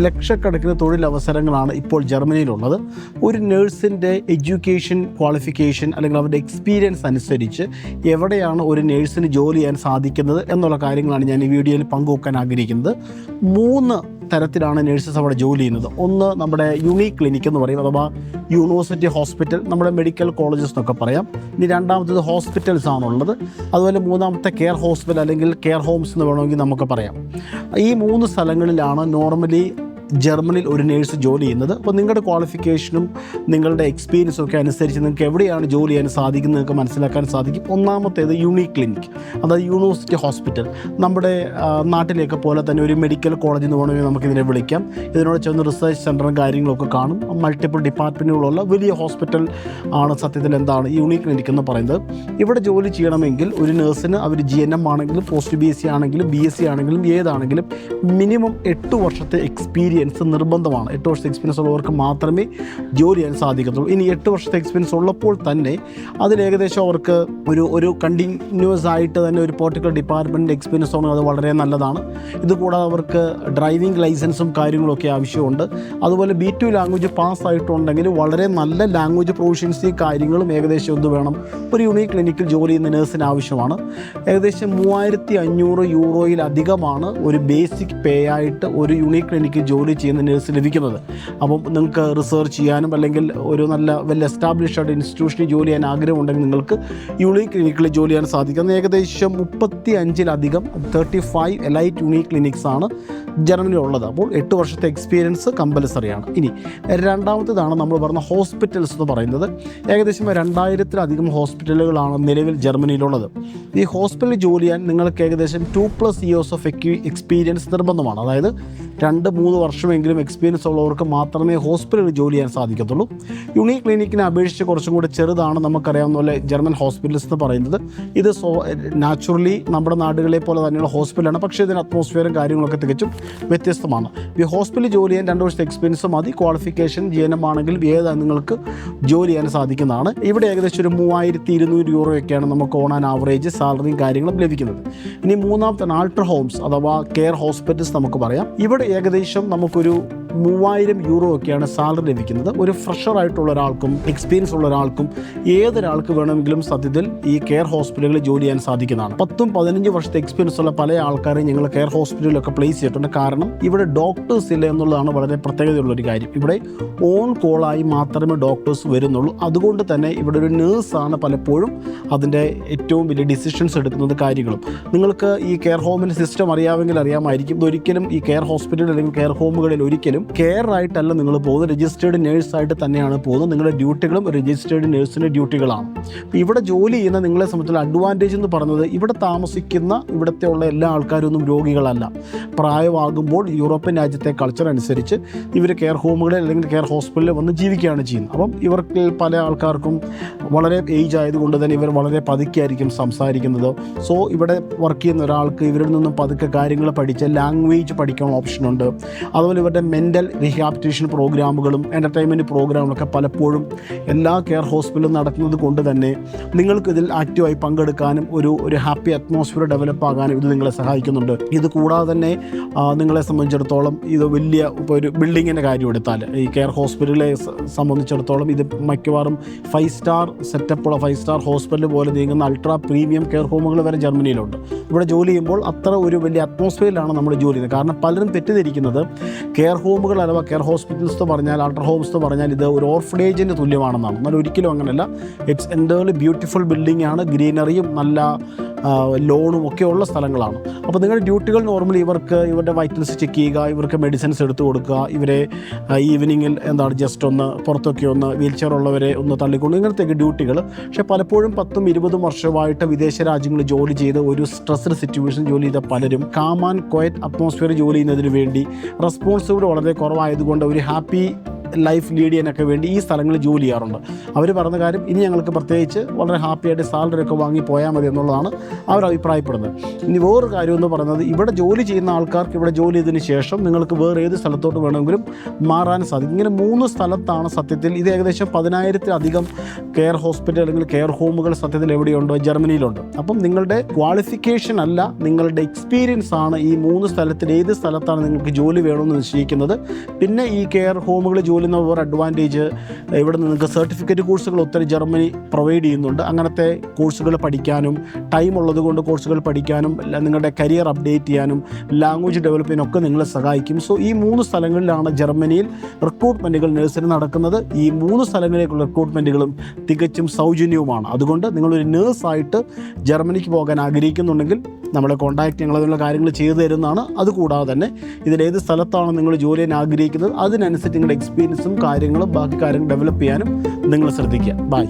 ലക്ഷക്കണക്കിന് തൊഴിലവസരങ്ങളാണ് ഇപ്പോൾ ജർമ്മനിയിലുള്ളത്. ഒരു നേഴ്സിന്റെ എഡ്യൂക്കേഷൻ ക്വാളിഫിക്കേഷൻ അല്ലെങ്കിൽ അവരുടെ എക്സ്പീരിയൻസ് അനുസരിച്ച് എവിടെയാണ് ഒരു നേഴ്സിന് ജോലി ചെയ്യാൻ സാധിക്കുന്നത് എന്നുള്ള കാര്യങ്ങളാണ് ഞാൻ ഈ വീഡിയോയിൽ പങ്കുവെക്കാൻ ആഗ്രഹിക്കുന്നത്. മൂന്ന് തരത്തിലാണ് നേഴ്സസ് അവിടെ ജോലി ചെയ്യുന്നത്. ഒന്ന് നമ്മുടെ യുണീക് ക്ലിനിക് എന്ന് പറയും അഥവാ യൂണിവേഴ്സിറ്റി ഹോസ്പിറ്റൽ നമ്മുടെ മെഡിക്കൽ കോളേജസ് എന്നൊക്കെ പറയാം. ഇനി രണ്ടാമത്തേത് ഹോസ്പിറ്റൽസ് ആണുള്ളത്. അതുപോലെ മൂന്നാമത്തെ കെയർ ഹോസ്പിറ്റൽ അല്ലെങ്കിൽ കെയർ ഹോംസ് എന്ന് വേണമെങ്കിൽ നമുക്ക് പറയാം. ഈ മൂന്ന് സ്ഥലങ്ങളിലാണ് നോർമലി ജർമ്മനിയിൽ ഒരു നേഴ്സ് ജോലി ചെയ്യുന്നത്. അപ്പോൾ നിങ്ങളുടെ ക്വാളിഫിക്കേഷനും നിങ്ങളുടെ എക്സ്പീരിയൻസും ഒക്കെ അനുസരിച്ച് നിങ്ങൾക്ക് എവിടെയാണ് ജോലി ചെയ്യാൻ സാധിക്കുന്നത് നിങ്ങൾക്ക് മനസ്സിലാക്കാൻ സാധിക്കും. ഒന്നാമത്തേത് യൂണി ക്ലിനിക് അതായത് യൂണിവേഴ്സിറ്റി ഹോസ്പിറ്റൽ നമ്മുടെ നാട്ടിലേക്ക് പോലെ തന്നെ ഒരു മെഡിക്കൽ കോളേജ് എന്ന് വേണമെങ്കിൽ നമുക്കിതിനെ വിളിക്കാം. ഇതിനോട് ചേർന്ന് റിസർച്ച് സെന്ററും കാര്യങ്ങളൊക്കെ കാണും. മൾട്ടിപ്പിൾ ഡിപ്പാർട്ട്മെന്റുകളുള്ള വലിയ ഹോസ്പിറ്റൽ ആണ് സത്യത്തിൽ എന്താണ് യൂണി ക്ലിനിക് എന്ന് പറയുന്നത്. ഇവിടെ ജോലി ചെയ്യണമെങ്കിൽ ഒരു നേഴ്സിന് അവർ ജി എൻ എം ആണെങ്കിലും പോസ്റ്റ് ബി എസ് സി ആണെങ്കിലും ബി എസ് സി ആണെങ്കിലും ഏതാണെങ്കിലും മിനിമം എട്ട് വർഷത്തെ എക്സ്പീരിയൻസ് നിർബന്ധമാണ്. എട്ട് വർഷത്തെ എക്സ്പീരിയൻസ് ഉള്ളവർക്ക് മാത്രമേ ജോലി ചെയ്യാൻ സാധിക്കത്തുള്ളൂ. ഇനി എട്ട് വർഷത്തെ എക്സ്പീരിയൻസ് ഉള്ളപ്പോൾ തന്നെ അതിൽ ഏകദേശം അവർക്ക് ഒരു ഒരു കണ്ടിന്യൂസ് ആയിട്ട് തന്നെ ഒരു പോർട്ടിക്കുലർ ഡിപ്പാർട്ട്മെന്റ് എക്സ്പീരിയൻസ് ഉണ്ടെങ്കിൽ അത് വളരെ നല്ലതാണ്. ഇതുകൂടാതെ അവർക്ക് ഡ്രൈവിംഗ് ലൈസൻസും കാര്യങ്ങളൊക്കെ ആവശ്യമുണ്ട്. അതുപോലെ ബി ടു ലാംഗ്വേജ് പാസ് ആയിട്ടുണ്ടെങ്കിൽ വളരെ നല്ല ലാംഗ്വേജ് പ്രൊഫഷൻസി കാര്യങ്ങളും ഏകദേശം എന്ത് വേണം? ഒരു യൂണിക് ക്ലിനിക്കിൽ ജോലി ചെയ്യുന്ന നേഴ്സിന് ആവശ്യമാണ്. ഏകദേശം മൂവായിരത്തി അഞ്ഞൂറ് യൂറോയിലധികമാണ് ഒരു ബേസിക് പേ ആയിട്ട് ഒരു യൂണിക് ക്ലിനിക്കിൽ ജോലി ചെയ്യുന്ന നേഴ്സ് ലഭിക്കുന്നത്. അപ്പം നിങ്ങൾക്ക് റിസർച്ച് ചെയ്യാനും അല്ലെങ്കിൽ ഒരു നല്ല വെൽ എസ്റ്റാബ്ലിഷ്ഡ് ഇൻസ്റ്റിറ്റ്യൂഷനിൽ ജോലി ചെയ്യാൻ ആഗ്രഹമുണ്ടെങ്കിൽ നിങ്ങൾക്ക് യൂണി ക്ലിനിക്കിൽ ജോലി ചെയ്യാൻ സാധിക്കും. ഏകദേശം മുപ്പത്തി അഞ്ചിലധികം thirty five elite uni clinics ആണ് ജർമ്മനിയിൽ ഉള്ളത് അപ്പോൾ എട്ട് വർഷത്തെ എക്സ്പീരിയൻസ് കമ്പൽസറിയാണ് ഇനി രണ്ടാമത്തേതാണ് നമ്മൾ പറഞ്ഞ ഹോസ്പിറ്റൽസ് എന്ന് പറയുന്നത്. ഏകദേശം രണ്ടായിരത്തിലധികം ഹോസ്പിറ്റലുകളാണ് നിലവിൽ ജർമ്മനിയിലുള്ളത്. ഈ ഹോസ്പിറ്റലിൽ ജോലി ചെയ്യാൻ നിങ്ങൾക്ക് ഏകദേശം two plus years of experience നിർബന്ധമാണ്. അതായത് രണ്ട് മൂന്ന് വർഷമെങ്കിലും എക്സ്പീരിയൻസ് ഉള്ളവർക്ക് മാത്രമേ ഹോസ്പിറ്റലിൽ ജോലി ചെയ്യാൻ സാധിക്കത്തുള്ളൂ. യൂണി ക്ലിനിക്കിനെ അപേക്ഷിച്ച് കുറച്ചും കൂടി ചെറുതാണ് നമുക്കറിയാവുന്ന പോലെ ജർമ്മൻ ഹോസ്പിറ്റൽസ് എന്ന് പറയുന്നത്. ഇത് സോ നാച്ചുറലി നമ്മുടെ നാടുകളെ പോലെ തന്നെയുള്ള ഹോസ്പിറ്റലാണ് പക്ഷേ ഇതിന് അറ്റ്മോസ്ഫിയറും കാര്യങ്ങളൊക്കെ തികച്ചും വ്യത്യസ്തമാണ്. ഈ ഹോസ്പിറ്റലിൽ ജോലി ചെയ്യാൻ രണ്ട് വർഷത്തെ എക്സ്പീരിയൻസ് മതി. ക്വാളിഫിക്കേഷൻ ജീവനമാണെങ്കിൽ ഏത് നിങ്ങൾക്ക് ജോലി ചെയ്യാൻ സാധിക്കുന്നതാണ്. ഇവിടെ ഏകദേശം ഒരു മൂവായിരത്തി ഇരുന്നൂറ് യൂറോയൊക്കെയാണ് നമുക്ക് ഓൺ ആൻ ആവറേജ് സാലറിയും കാര്യങ്ങളും ലഭിക്കുന്നത്. ഇനി മൂന്നാമത്തെ ആൾട്ടർ ഹോംസ് അഥവാ കെയർ ഹോസ്പിറ്റൽസ് നമുക്ക് പറയാം. ഇവിടെ ഏകദേശം നമുക്കൊരു മൂവായിരം യൂറോ ഒക്കെയാണ് സാലറി ലഭിക്കുന്നത്. ഒരു ഫ്രഷർ ആയിട്ടുള്ള ഒരാൾക്കും എക്സ്പീരിയൻസ് ഉള്ള ഒരാൾക്കും ഏതൊരാൾക്ക് വേണമെങ്കിലും സത്യത്തിൽ ഈ കെയർ ഹോസ്പിറ്റലുകളിൽ ജോലി ചെയ്യാൻ സാധിക്കുന്നതാണ്. പത്തും പതിനഞ്ച് വർഷത്തെ എക്സ്പീരിയൻസ് ഉള്ള പല ആൾക്കാരെയും ഞങ്ങൾ കെയർ ഹോസ്പിറ്റലിലൊക്കെ പ്ലേസ് ചെയ്തിട്ടുണ്ട്. കാരണം ഇവിടെ ഡോക്ടേഴ്സ് ഇല്ല എന്നുള്ളതാണ് വളരെ പ്രത്യേകതയുള്ള ഒരു കാര്യം. ഇവിടെ ഓൺ കോളായി മാത്രമേ ഡോക്ടേഴ്സ് വരുന്നുള്ളൂ. അതുകൊണ്ട് തന്നെ ഇവിടെ ഒരു നേഴ്സാണ് പലപ്പോഴും അതിന്റെ ഏറ്റവും വലിയ ഡിസിഷൻസ് എടുക്കുന്നത് കാര്യങ്ങളും. നിങ്ങൾക്ക് ഈ കെയർ ഹോമിന്റെ സിസ്റ്റം അറിയാമെങ്കിൽ അറിയാമായിരിക്കും. ഇതൊരിക്കലും ഈ കെയർ ഹോസ്പിറ്റൽ അല്ലെങ്കിൽ കെയർ ഹോമുകളിൽ ഒരിക്കലും കെയർ ആയിട്ടല്ല നിങ്ങൾ പോകുന്നത്. രജിസ്റ്റേർഡ് നേഴ്സായിട്ട് തന്നെയാണ് പോകുന്നത്. നിങ്ങളുടെ ഡ്യൂട്ടികളും രജിസ്റ്റേർഡ് നേഴ്സിന്റെ ഡ്യൂട്ടികളാണ് അപ്പോൾ ഇവിടെ ജോലി ചെയ്യുന്ന നിങ്ങളെ സംബന്ധിച്ചുള്ള അഡ്വാന്റേജ് എന്ന് പറയുന്നത് ഇവിടെ താമസിക്കുന്ന ഇവിടുത്തെ ഉള്ള എല്ലാ ആൾക്കാരും ഒന്നും രോഗികളല്ല. പ്രായമാകുമ്പോൾ യൂറോപ്യൻ രാജ്യത്തെ കൾച്ചർ അനുസരിച്ച് ഇവർ കെയർ ഹോമുകളിൽ അല്ലെങ്കിൽ കെയർ ഹോസ്പിറ്റലിൽ വന്ന് ജീവിക്കുകയാണ് ചെയ്യുന്നത്. അപ്പം ഇവർക്ക് പല ആൾക്കാർക്കും വളരെ ഏജ് ആയതുകൊണ്ട് തന്നെ ഇവർ വളരെ പതുക്കെയായിരിക്കും സംസാരിക്കുന്നത്. സോ ഇവിടെ വർക്ക് ചെയ്യുന്ന ഒരാൾക്ക് ഇവരിൽ നിന്നും പതുക്കെ കാര്യങ്ങൾ പഠിച്ച് ലാംഗ്വേജ് പഠിക്കാൻ ഓപ്ഷനുണ്ട് അതുപോലെ ഇവരുടെ മെന്റൽ റീഹാബിറ്റേഷൻ പ്രോഗ്രാമുകളും എന്റർടൈൻമെന്റ് പ്രോഗ്രാമുകളൊക്കെ പലപ്പോഴും എല്ലാ കെയർ ഹോസ്പിറ്റലും നടക്കുന്നത് കൊണ്ട് തന്നെ നിങ്ങൾക്കിതിൽ ആക്റ്റീവായി പങ്കെടുക്കാനും ഒരു ഒരു ഹാപ്പി അറ്റ്മോസ്ഫിയർ ഡെവലപ്പ് ആകാനും ഇത് നിങ്ങളെ സഹായിക്കുന്നുണ്ട്. ഇത് കൂടാതെ തന്നെ നിങ്ങളെ സംബന്ധിച്ചിടത്തോളം ഇത് വലിയ ഇപ്പോൾ ഒരു ബിൽഡിങ്ങിന്റെ കാര്യം എടുത്താൽ ഈ കെയർ ഹോസ്പിറ്റലിനെ സ- സംബന്ധിച്ചിടത്തോളം ഇത് മിക്കവാറും ഫൈവ് സ്റ്റാർ സെറ്റപ്പുള്ള ഫൈവ് സ്റ്റാർ ഹോസ്പിറ്റൽ പോലെ നീങ്ങുന്ന അൾട്രാ പ്രീമിയം കെയർ ഹോമുകൾ വരെ ജർമ്മനിയിലുണ്ട്. ഇവിടെ ജോലി ചെയ്യുമ്പോൾ അത്ര ഒരു വലിയ അറ്റ്മോസ്ഫിയറിലാണ് നമ്മൾ ജോലി ചെയ്യുന്നത്. കാരണം പലരും തെറ്റിദ്ധരിക്കുന്നത് കെയർ ഹോമുകൾ അഥവാ കെയർ ഹോസ്പിറ്റൽസ് എന്ന് പറഞ്ഞാൽ അൾട്രാ ഹോംസ് എന്ന് പറഞ്ഞാൽ ഇത് ഒരു ഓർഫഡേജിന്റെ തുല്യമാണെന്നാണ്. എന്നാൽ ഒരിക്കലും അങ്ങനെയല്ല ഇറ്റ്സ് എന്റെ ബ്യൂട്ടിഫുൾ ബിൽഡിംഗ് ആണ് ഗ്രീനറിയും നല്ല ലോണും ഒക്കെ ഉള്ള സ്ഥലങ്ങളാണ്. അപ്പോൾ നിങ്ങളുടെ ഡ്യൂട്ടികൾ നോർമലി ഇവർക്ക് ഇവരുടെ വൈറ്റൽസ് ചെക്ക് ചെയ്യുക ഇവർക്ക് മെഡിസിൻസ് എടുത്തു കൊടുക്കുക ഇവരെ ഈവനിങ്ങിൽ എന്താണ് ജസ്റ്റ് ഒന്ന് പുറത്തൊക്കെ ഒന്ന് വീൽ ചെയർ ഉള്ളവരെ ഒന്ന് തള്ളിക്കൊണ്ട് ഇങ്ങനത്തെയൊക്കെ ഡ്യൂട്ടികൾ പക്ഷേ പലപ്പോഴും പത്തും ഇരുപതും വർഷമായിട്ട് വിദേശ രാജ്യങ്ങളിൽ ജോലി ചെയ്ത് ഒരു സ്ട്രെസ്ഡ് സിറ്റുവേഷൻ ജോലി ചെയ്ത പലരും കാം ആൻഡ് ക്വയറ്റ് അറ്റ്മോസ്ഫിയർ ജോലി ചെയ്യുന്നതിന് വേണ്ടി റെസ്പോൺസിബിൾ വളരെ കുറവായതുകൊണ്ട് ഒരു ഹാപ്പി ലൈഫ് ലീഡ് ചെയ്യാനൊക്കെ വേണ്ടി ഈ സ്ഥലങ്ങളിൽ ജോലി ചെയ്യാറുണ്ട്. അവർ പറഞ്ഞ കാര്യം ഇനി ഞങ്ങൾക്ക് പ്രത്യേകിച്ച് വളരെ ഹാപ്പി ആയിട്ട് സാലറി ഒക്കെ വാങ്ങി പോയാൽ മതി എന്നുള്ളതാണ് അവർ അഭിപ്രായപ്പെടുന്നത്. ഇനി വേറൊരു കാര്യം എന്ന് പറയുന്നത് ഇവിടെ ജോലി ചെയ്യുന്ന ആൾക്കാർക്ക് ഇവിടെ ജോലി ചെയ്തതിന് ശേഷം നിങ്ങൾക്ക് വേറെ ഏത് സ്ഥലത്തോട്ട് വേണമെങ്കിലും മാറാൻ സാധിക്കും. ഇങ്ങനെ മൂന്ന് സ്ഥലത്താണ് സത്യത്തിൽ ഇത് ഏകദേശം പതിനായിരത്തിലധികം കെയർ ഹോസ്പിറ്റൽ അല്ലെങ്കിൽ കെയർ ഹോമുകൾ സത്യത്തിൽ എവിടെയുണ്ടോ? ജർമ്മനിയിലുണ്ട്. അപ്പം നിങ്ങളുടെ ക്വാളിഫിക്കേഷൻ അല്ല നിങ്ങളുടെ എക്സ്പീരിയൻസ് ആണ് ഈ മൂന്ന് സ്ഥലത്തിൽ ഏത് സ്ഥലത്താണ് നിങ്ങൾക്ക് ജോലി വേണമെന്ന് നിശ്ചയിക്കുന്നത്. പിന്നെ ഈ കെയർ ഹോമുകൾ ജോലി ചെയ്യുന്ന ഓവർ അഡ്വാന്റേജ് ഇവിടെ നിങ്ങൾക്ക് സർട്ടിഫിക്കറ്റ് കോഴ്സുകൾ ഒത്തിരി ജർമ്മനി പ്രൊവൈഡ് ചെയ്യുന്നുണ്ട്. അങ്ങനത്തെ കോഴ്സുകൾ പഠിക്കാനും ടൈം ഉള്ളത് കൊണ്ട് കോഴ്സുകൾ പഠിക്കാനും നിങ്ങളുടെ കരിയർ അപ്ഡേറ്റ് ചെയ്യാനും ലാംഗ്വേജ് ഡെവലപ്പ് ചെയ്യാനും ഒക്കെ നിങ്ങളെ സഹായിക്കും. സോ ഈ മൂന്ന് സ്ഥലങ്ങളിലാണ് ജർമ്മനിയിൽ റിക്രൂട്ട്മെന്റുകൾ നഴ്സിന് നടക്കുന്നത്. ഈ മൂന്ന് സ്ഥലങ്ങളിലേക്കുള്ള റിക്രൂട്ട്മെന്റുകളും തികച്ചും സൗജന്യവുമാണ്. അതുകൊണ്ട് നിങ്ങളൊരു നേഴ്സായിട്ട് ജർമ്മനിക്ക് പോകാൻ ആഗ്രഹിക്കുന്നുണ്ടെങ്കിൽ നമ്മളെ കോൺടാക്ട് ഞങ്ങൾ അതിനുള്ള കാര്യങ്ങൾ ചെയ്തു തരുന്നതാണ്. അതുകൂടാതെ തന്നെ ഇതിലേത് സ്ഥലത്താണ് നിങ്ങൾ ജോലി ചെയ്യാൻ ആഗ്രഹിക്കുന്നത് അതിനനുസരിച്ച് നിങ്ങളുടെ എക്സ്പീരിയൻസും കാര്യങ്ങളും ബാക്കി കാര്യങ്ങൾ ഡെവലപ്പ് ചെയ്യാനും നിങ്ങൾ ശ്രദ്ധിക്കുക. ബൈ